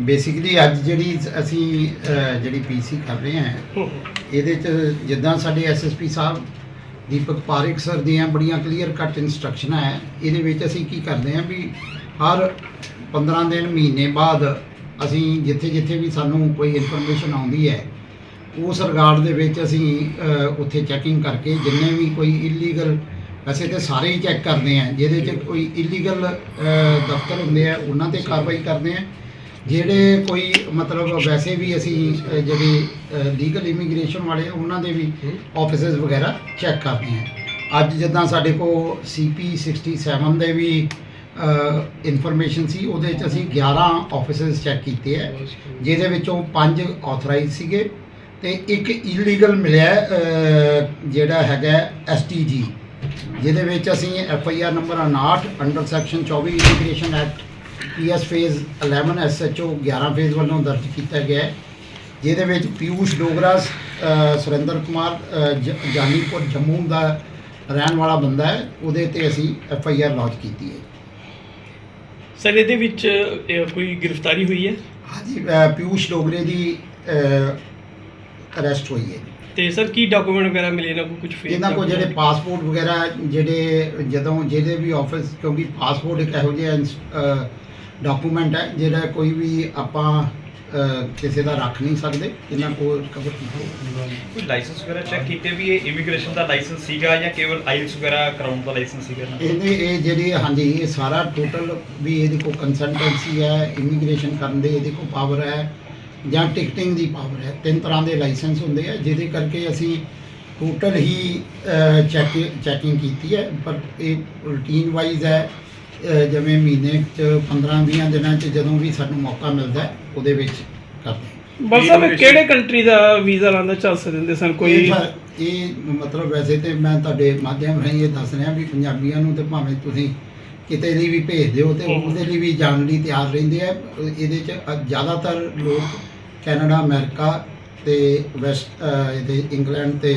Basically ਅੱਜ ਜਿਹੜੀ ਅਸੀਂ ਅਹ, ਜਿਹੜੀ ਪੀਸੀ ਕਰ ਰਹੇ ਹਾਂ ਇਹਦੇ ਚ ਜਿੱਦਾਂ ਸਾਡੇ ਐਸਐਸਪੀ ਸਾਹਿਬ ਦੀਪਕ ਪਾਰੇਖ ਸਰ ਦੀਆਂ ਬੜੀਆਂ ਕਲੀਅਰ ਕੱਟ ਇਨਸਟਰਕਸ਼ਨਾਂ ਹੈ ਇਹਦੇ ਵਿੱਚ ਅਸੀਂ ਕੀ ਕਰਦੇ ਹਾਂ ਵੀ ਹਰ 15 ਦਿਨ ਮਹੀਨੇ ਬਾਅਦ ਅਸੀਂ ਜਿੱਥੇ ਜਿੱਥੇ ਵੀ ਸਾਨੂੰ ਕੋਈ ਇਨਫੋਰਮੇਸ਼ਨ ਆਉਂਦੀ ਹੈ ਉਸ ਰਿਗਾਰਡ ਦੇ ਵਿੱਚ ਅਸੀਂ ਅਹ, ਉੱਥੇ ਚੈਕਿੰਗ ਕਰਕੇ ਜਿੰਨੇ ਵੀ ਕੋਈ ਇਲੀਗਲ ਵੈਸੇ ਤੇ ਸਾਰੇ ਹੀ ਚੈੱਕ ਕਰਦੇ ਆ ਜਿਹਦੇ ਚ ਕੋਈ ਇਲੀਗਲ ਦਫ਼ਤਰ ਹੁੰਦੇ ਆ ਉਹਨਾਂ ਤੇ ਕਾਰਵਾਈ ਕਰਦੇ ਆ ਜਿਹੜੇ ਕੋਈ ਮਤਲਬ ਵੈਸੇ ਵੀ ਅਸੀਂ ਜਿਹੜੇ ਲੀਗਲ ਇਮੀਗ੍ਰੇਸ਼ਨ ਵਾਲੇ ਉਹਨਾਂ ਦੇ ਵੀ ਆਫਿਸਸ ਵਗੈਰਾ ਚੈੱਕ ਕਰਦੇ ਆ ਅੱਜ ਜਿੱਦਾਂ ਸਾਡੇ ਕੋਲ ਸੀਪੀ 67 ਦੇ ਵੀ ਇਨਫੋਰਮੇਸ਼ਨ ਸੀ ਉਹਦੇ ਚ ਅਸੀਂ 11 ਆਫਿਸਸ ਚੈੱਕ ਕੀਤੇ ਆ ਜਿਹਦੇ ਵਿੱਚੋਂ 5 ਆਥੋਰਾਈਜ਼ ਸੀਗੇ ਤੇ ਇੱਕ ਇਲੀਗਲ ਮਿਲਿਆ ਜਿਹੜਾ ਹੈਗਾ ਐਸਟੀਜੀ ਜਿਹਦੇ ਵਿੱਚ ਅਸੀਂ F I R number 59 under section 24 immigration act PS phase 11 SHO 11 phase ਵੱਲੋਂ ਦਰਜ ਕੀਤਾ ਗਿਆ ਹੈ ਜਿਹਦੇ ਵਿੱਚ ਪਿਊਸ਼ ਡੋਗਰਾ ਸੁਰਿੰਦਰ ਕੁਮਾਰ ਜਾਨੀਪੁਰ ਜੰਮੂ ਦਾ ਰਹਿਣ ਵਾਲਾ ਬੰਦਾ ਹੈ ਉਹਦੇ ਤੇ ਅਸੀਂ ਐਫ ਆਈ ਆਰ ਲਾਂਚ ਕੀਤੀ ਹੈ। ਸਰ ਇਹਦੇ ਵਿੱਚ ਕੋਈ ਗ੍ਰਿਫਤਾਰੀ ਹੋਈ ਹੈ? ਹਾਂਜੀ ਪਿਊਸ਼ ਡੋਗਰੇ ਦੀ ਅਰੈਸਟ ਹੋਈ ਹੈ। ਤੇ ਸਰ ਕੀ ਡਾਕੂਮੈਂਟ ਵਗੈਰਾ ਮਿਲੇ? ਨਾ ਕੋਈ ਕੁਝ ਫੇਕ ਇਹਨਾਂ ਕੋਲ ਜਿਹੜੇ ਪਾਸਪੋਰਟ ਵਗੈਰਾ ਜਿਹੜੇ ਜਦੋਂ ਜਿਹਦੇ ਵੀ ਆਫਿਸ ਕਿਉਂਕਿ ਪਾਸਪੋਰਟ ਇੱਕ ਇਹੋ ਜਿਹਾ ਡਾਕੂਮੈਂਟ ਹੈ ਜਿਹੜਾ ਕੋਈ ਵੀ ਆਪਾਂ ਕਿਸੇ ਦਾ ਰੱਖ ਨਹੀਂ ਸਕਦੇ ਇਹਨਾਂ ਕੋਲ ਕਵਰ ਕੋਈ ਲਾਇਸੈਂਸ ਵਗੈਰਾ ਚੈੱਕ ਕੀਤੇ ਵੀ ਇਹ ਇਮੀਗ੍ਰੇਸ਼ਨ ਦਾ ਲਾਇਸੈਂਸ ਸੀਗਾ ਜਾਂ ਕੇਵਲ ਆਈਲਸ ਵਗੈਰਾ ਕਰਾਉਣ ਦਾ ਲਾਇਸੈਂਸ ਸੀਗਾ? ਇਹਦੇ ਇਹ ਜਿਹੜੀ ਹਾਂਜੀ ਇਹ ਸਾਰਾ ਟੋਟਲ ਵੀ ਇਹਦੇ ਕੋਲ ਕੰਸਲਟੈਂਸੀ ਹੈ ਇਮੀਗ੍ਰੇਸ਼ਨ ਕਰਨ ਦੇ ਇਹਦੇ ਕੋਲ ਪਾਵਰ ਹੈ ਜਾਂ ਟਿਕਟਿੰਗ ਦੀ ਪਾਵਰ ਹੈ ਤਿੰਨ ਤਰ੍ਹਾਂ ਦੇ ਲਾਇਸੈਂਸ ਹੁੰਦੇ ਆ ਜਿਹਦੇ ਕਰਕੇ ਅਸੀਂ ਟੋਟਲ ਹੀ ਚੈੱਕ ਚੈਕਿੰਗ ਕੀਤੀ ਹੈ ਪਰ ਇਹ ਰੂਟੀਨ ਵਾਈਜ਼ ਹੈ ਜਿਵੇਂ ਮਹੀਨੇ ਚ 15 20 ਦਿਨਾਂ ਚ ਜਦੋਂ ਵੀ ਸਾਨੂੰ ਮੌਕਾ ਮਿਲਦਾ ਹੈ ਉਹਦੇ ਵਿੱਚ ਕਰਦੇ ਹਾਂ। ਬਸ ਸਾਹਿਬ ਕਿਹੜੇ ਕੰਟਰੀ ਦਾ ਵੀਜ਼ਾ ਲਾਉਂਦਾ ਚੱਲ ਸਕਦੇ ਸਨ? ਇਹ ਕੋਈ ਇਹ ਮਤਲਬ ਵੈਸੇ ਤੇ ਮੈਂ ਤੁਹਾਡੇ ਮਾਧਿਅਮ ਰਾਹੀਂ ਇਹ ਦੱਸ ਰਿਹਾ ਵੀ ਪੰਜਾਬੀਆਂ ਨੂੰ ਤੇ ਭਾਵੇਂ ਤੁਸੀਂ ਕਿਤੇ ਲਈ ਵੀ ਭੇਜ ਦਿਓ ਤੇ ਹਮ। ਉਹਦੇ ਲਈ ਵੀ ਜਾਣ ਲਈ ਤਿਆਰ ਰਹਿੰਦੇ ਆ। ਇਹਦੇ ਚ ਅ- ਜ਼ਿਆਦਾਤਰ ਲੋਕ ਕੈਨੇਡਾ ਅਮਰੀਕਾ ਤੇ ਵੈਸਟ ਅ, ਇਹਦੇ ਇੰਗਲੈਂਡ ਤੇ